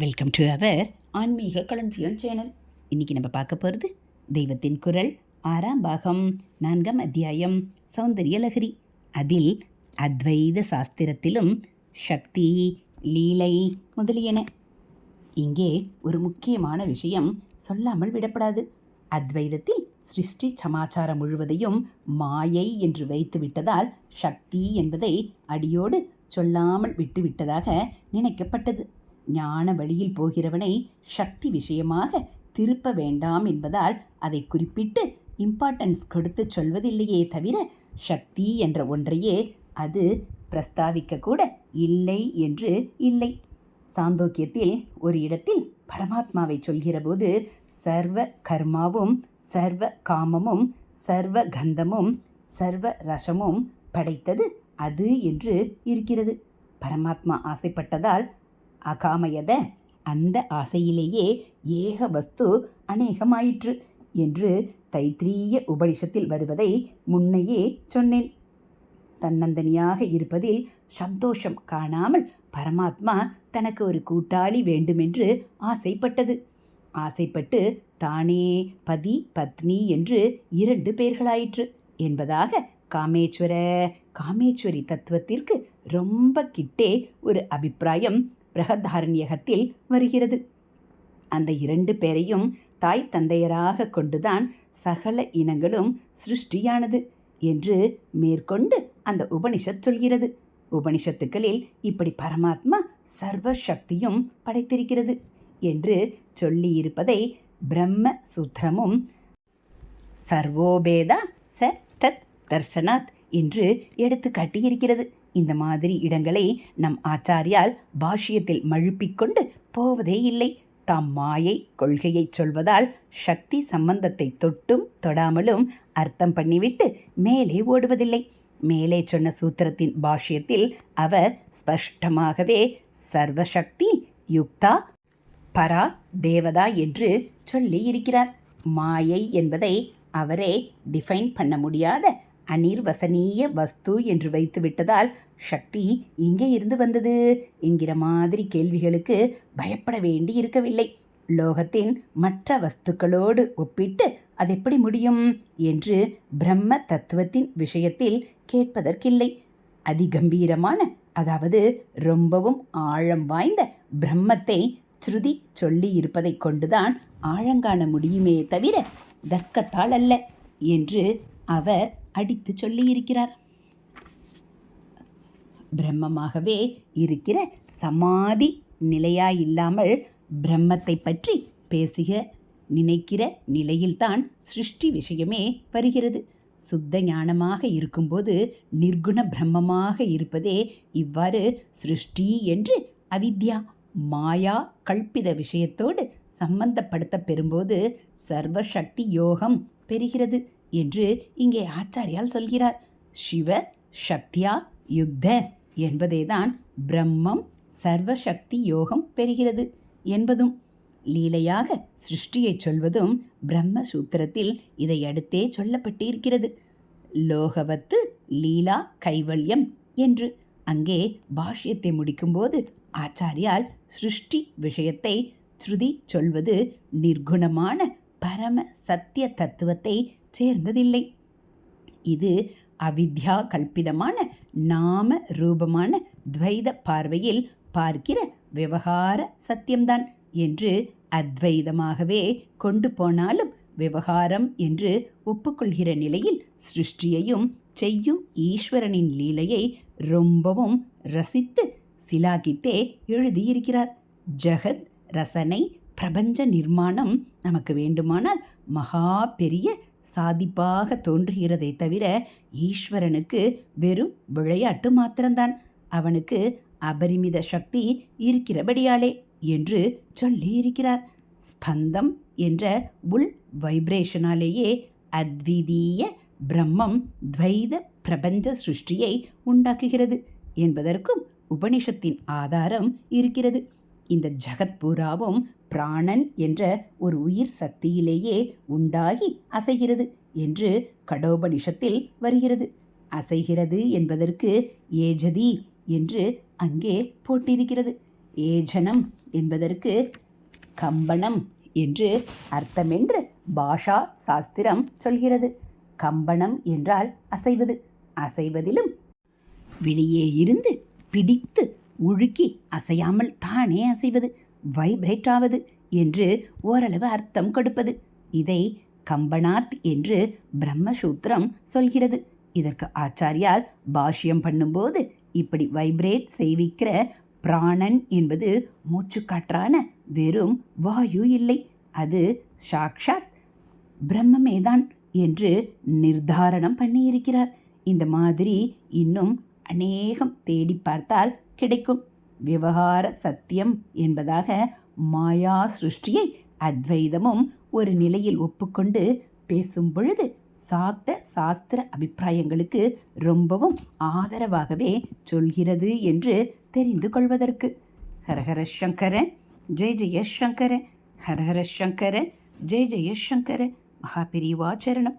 Welcome to our ஆன்மீக களஞ்சியம் channel இன்னைக்கு நம்ம பார்க்க போகிறது தெய்வத்தின் குரல் ஆறாம் பாகம் நான்காம் அத்தியாயம் சௌந்தரிய லகரி அதில் அத்வைத சாஸ்திரத்திலும் சக்தி லீலை முதலியன. இங்கே ஒரு முக்கியமான விஷயம் சொல்லாமல் விடப்படாது. அத்வைதத்தில் சிருஷ்டி சமாச்சாரம் முழுவதையும் மாயை என்று வைத்து விட்டதால் சக்தி என்பதை அடியோடு சொல்லாமல் விட்டுவிட்டதாக நினைக்கப்பட்டது. ஞான வழியில் போகிறவனை சக்தி விஷயமாக திருப்ப வேண்டாம் என்பதால் அதை குறிப்பிட்டு இம்பார்ட்டன்ஸ் கொடுத்து சொல்வதில்லையே தவிர சக்தி என்ற ஒன்றையே அது பிரஸ்தாவிக்க கூட இல்லை என்று இல்லை. சாந்தோக்கியத்தில் ஒரு இடத்தில் பரமாத்மாவை சொல்கிறபோது சர்வ கர்மாவும் சர்வ காமமும் சர்வ கந்தமும் சர்வ ரசமும் படைத்தது அது என்று இருக்கிறது. பரமாத்மா ஆசைப்பட்டதால் அகாமயத அந்த ஆசையிலேயே ஏக வஸ்து அநேகமாயிற்று என்று தைத்திரீய உபனிஷத்தில் வருவதை முன்னையே சொன்னேன். தன்னந்தனியாக இருப்பதில் சந்தோஷம் காணாமல் பரமாத்மா தனக்கு ஒரு கூட்டாளி வேண்டுமென்று ஆசைப்பட்டது. ஆசைப்பட்டு தானே பதி பத்னி என்று இரண்டு பேர்களாயிற்று என்பதாக காமேஸ்வர காமேஸ்வரி தத்துவத்திற்கு ரொம்ப கிட்டே ஒரு அபிப்பிராயம் பிரகதாரண்யகத்தில் வருகிறது. அந்த இரண்டு பேரையும் தாய் தந்தையராக கொண்டுதான் சகல இனங்களும் சிருஷ்டியானது என்று மேற்கொண்டு அந்த உபனிஷத் சொல்கிறது. உபனிஷத்துக்களில் இப்படி பரமாத்மா சர்வ சக்தியும் படைத்திருக்கிறது என்று சொல்லியிருப்பதை பிரம்ம சூத்திரமும் சர்வோபேதா ச தத் தர்சனாத் என்று எடுத்து காட்டியிருக்கிறது. இந்த மாதிரி இடங்களை நம் ஆச்சாரியால் பாஷ்யத்தில் மழுப்பிக்கொண்டு போவதே இல்லை. தாம் மாயை கொள்கையை சொல்வதால் சக்தி சம்பந்தத்தை தொட்டும் தொடாமலும் அர்த்தம் பண்ணிவிட்டு மேலே ஓடுவதில்லை. மேலே சொன்ன சூத்திரத்தின் பாஷ்யத்தில் அவர் ஸ்பஷ்டமாகவே சர்வசக்தி யுக்தா பரா தேவதா என்று சொல்லி இருக்கிறார் மாயை என்பதை அவரே டிஃபைன் பண்ண முடியாத அனிர்வசனீய வஸ்து என்று வைத்து விட்டதால் சக்தி எங்கே இருந்து வந்தது என்கிற மாதிரி கேள்விகளுக்கு பயப்பட வேண்டி இருக்கவில்லை. லோகத்தின் மற்ற வஸ்துக்களோடு ஒப்பிட்டு அது எப்படி முடியும் என்று பிரம்ம தத்துவத்தின் விஷயத்தில் கேட்பதற்கில்லை. அதிகம்பீரமான அதாவது ரொம்பவும் ஆழம் வாய்ந்த பிரம்மத்தை ஸ்ருதி சொல்லி இருப்பதை கொண்டுதான் ஆழங்காண முடியுமே தவிர தர்க்கத்தால் அல்ல என்று அவர் அடித்து சொல்லியிருக்கிறார். பிரம்மமாகவே இருக்கிற சமாதி நிலையாயில்லாமல் பிரம்மத்தை பற்றி பேசுக நினைக்கிற நிலையில்தான் சிருஷ்டி விஷயமே வருகிறது. சுத்த ஞானமாக இருக்கும்போது நிர்குண பிரம்மமாக இருப்பதே இவ்வாறு சிருஷ்டி என்று அவித்யா மாயா கல்பித விஷயத்தோடு சம்பந்தப்படுத்த பெறும்போது சர்வசக்தி யோகம் பெறுகிறது. என்று இங்கே ஆச்சாரியால் சொல்கிறார். சிவ சக்தியா யுக்த என்பதேதான் பிரம்மம் சர்வசக்தி யோகம் பெறுகிறது என்பதும். லீலையாக சிருஷ்டியை சொல்வதும் பிரம்ம சூத்திரத்தில் இதை அடுத்தே சொல்லப்பட்டிருக்கிறது. லோகவத்து லீலா கைவல்யம் என்று அங்கே பாஷ்யத்தை முடிக்கும்போது ஆச்சாரியால் சிருஷ்டி விஷயத்தை ஸ்ருதி சொல்வது நிர்குணமான பரம சத்திய தத்துவத்தை சேர்ந்ததில்லை. இது அவித்யா கல்பிதமான நாம ரூபமான துவைத பார்வையில் பார்க்கிற விவகார சத்தியம்தான் என்று அத்வைதமாகவே கொண்டு போனாலும் விவகாரம் என்று ஒப்புக்கொள்கிற நிலையில் சிருஷ்டியையும் செய்யும் ஈஸ்வரனின் லீலையை ரொம்பவும் ரசித்து சிலாகித்தே எழுதியிருக்கிறார். ஜெகத் ரசனை பிரபஞ்ச நிர்மாணம் நமக்கு வேண்டுமானால் மகா பெரிய சாதிப்பாக தோன்றுகிறதை தவிர ஈஸ்வரனுக்கு வெறும் விளையாட்டு மாத்திரம்தான். அவனுக்கு அபரிமித சக்தி இருக்கிறபடியாலே என்று சொல்லியிருக்கிறார். ஸ்பந்தம் என்ற உள் வைப்ரேஷனாலேயே அத்விதீய பிரம்மம் துவைத பிரபஞ்ச சிருஷ்டியை உண்டாக்குகிறது என்பதற்கும் உபனிஷத்தின் ஆதாரம் இருக்கிறது. இந்த ஜகத் பூராவும் பிராணன் என்ற ஒரு உயிர் சக்தியிலேயே உண்டாகி அசைகிறது என்று கடோபனிஷத்தில் வருகிறது. அசைகிறது என்பதற்கு ஏஜதி என்று அங்கே போட்டிருக்கிறது. ஏஜனம் என்பதற்கு கம்பனம் என்று அர்த்தமென்று பாஷா சாஸ்திரம் சொல்கிறது. கம்பனம் என்றால் அசைவது. அசைவதிலும் வெளியே இருந்து பிடித்து உழுக்கி அசையாமல் தானே அசைவது வைப்ரேட் ஆவது என்று ஓரளவு அர்த்தம் கொடுப்பது. இதை கம்பனாத் என்று பிரம்மசூத்திரம் சொல்கிறது. இதற்கு ஆச்சாரியால் பாஷ்யம் பண்ணும்போது இப்படி வைப்ரேட் செய்விக்கிற பிராணன் என்பது மூச்சுக்காற்றான வெறும் வாயு இல்லை. அது சாக்ஷாத் பிரம்மமேதான் என்று நிர்தாரணம் பண்ணியிருக்கிறார். இந்த மாதிரி இன்னும் அநேகம் தேடி பார்த்தால் கிடைக்கும். விவகார சத்தியம் என்பதாக மாயா சிருஷ்டியை அத்வைதமும் ஒரு நிலையில் ஒப்புக்கொண்டு பேசும் பொழுது சாக்த சாஸ்திர அபிப்பிராயங்களுக்கு ரொம்பவும் ஆதரவாகவே சொல்கிறது என்று தெரிந்து கொள்வதற்கு. ஹரஹர சங்கர ஜெய் ஜெய சங்கர ஹரஹர சங்கர ஜெய் ஜெய சங்கர மகாபிரிவாச்சரணம்